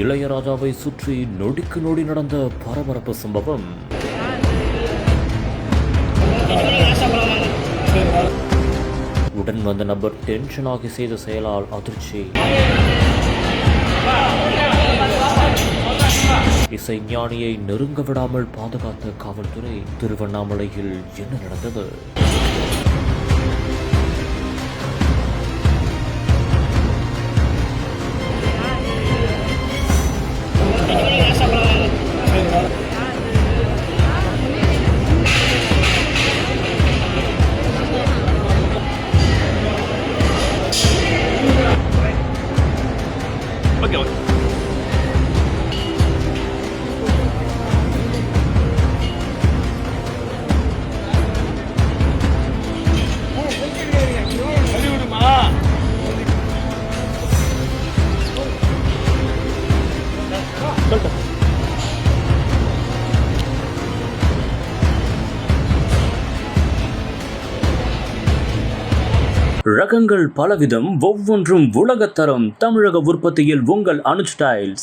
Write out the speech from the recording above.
இளையராஜாவை சுற்றி நொடிக்கு நொடி நடந்த பரபரப்பு சம்பவம். உடன் வந்த நபர் டென்ஷனாகி செய்த செயலால் அதிர்ச்சி. இசைஞானியை நெருங்க விடாமல் பாதுகாத்த காவல்துறை திருவண்ணாமலையில் என்ன நடந்தது? Pagod. ரகங்கள் பலவிதம் ஒவ்வொன்றும் உலகத்தரம் தமிழக உற்பத்தியில் உங்கள் அனுஸ்டைல்ஸ்